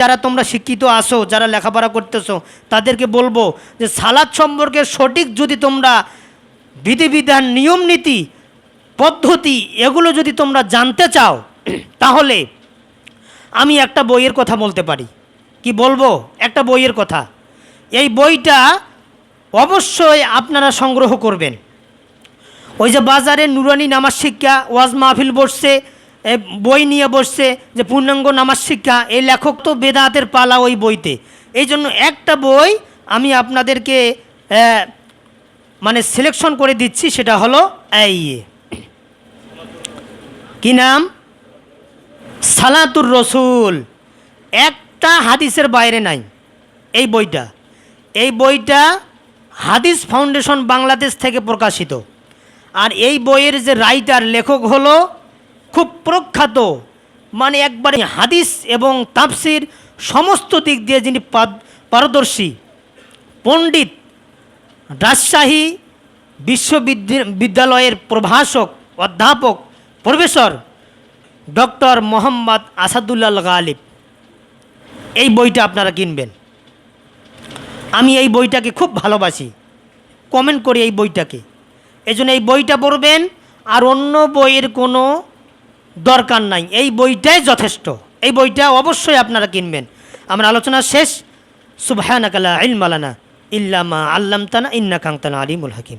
যারা তোমরা শিক্ষিত আসো যারা লেখাপড়া করতেছো, তাদেরকে বলব যে সালাদ সম্পর্কে সঠিক যদি তোমরা বিধিবিধান, নিয়ম নীতি, পদ্ধতি এগুলো যদি তোমরা জানতে চাও, তাহলে আমি একটা বইয়ের কথা বলতে পারি। কি বলব? একটা বইয়ের কথা। এই বইটা অবশ্যই আপনারা সংগ্রহ করবেন। ওই যে বাজারে নুরানি নামাজ শিক্ষা, ওয়াজ মাহফিল বসছে বই নিয়ে বসছে যে পূর্ণাঙ্গ নামাজ শিক্ষা। এই লেখক তো বেদাতের পালা ওই বইতে। এই জন্য একটা বই আমি আপনাদেরকে মানে সিলেকশন করে দিচ্ছি, সেটা হলো এই কি নাম? সালাতুর রসুল। একটা হাদিসের বাইরে নাই এই বইটা। এই বইটা হাদিস ফাউন্ডেশন বাংলাদেশ থেকে প্রকাশিত। আর এই বইয়ের যে রাইটার, লেখক হলো খুব প্রখ্যাত মানে একবারে হাদিস এবং তাফসির সমস্ত দিক দিয়ে যিনি পারদর্শী, পণ্ডিত, রাজশাহী বিশ্ববিদ্যালয়ের প্রভাষক, অধ্যাপক, প্রফেসর ডক্টর মোহাম্মদ আসাদুল্লাল গালিব। এই বইটা আপনারা কিনবেন। আমি এই বইটাকে খুব ভালোবাসি। কমেন্ট করি এই বইটাকে। এই জন্য এই বইটা পড়বেন আর অন্য বইয়ের কোনো দরকার নাই। এই বইটাই যথেষ্ট। এই বইটা অবশ্যই আপনারা কিনবেন। আমার আলোচনা শেষ। সুবহানাকালা ইলমালানা ইল্লামা আল্লামতানা ইন্না কাংতানা আলিমুল হাকিম।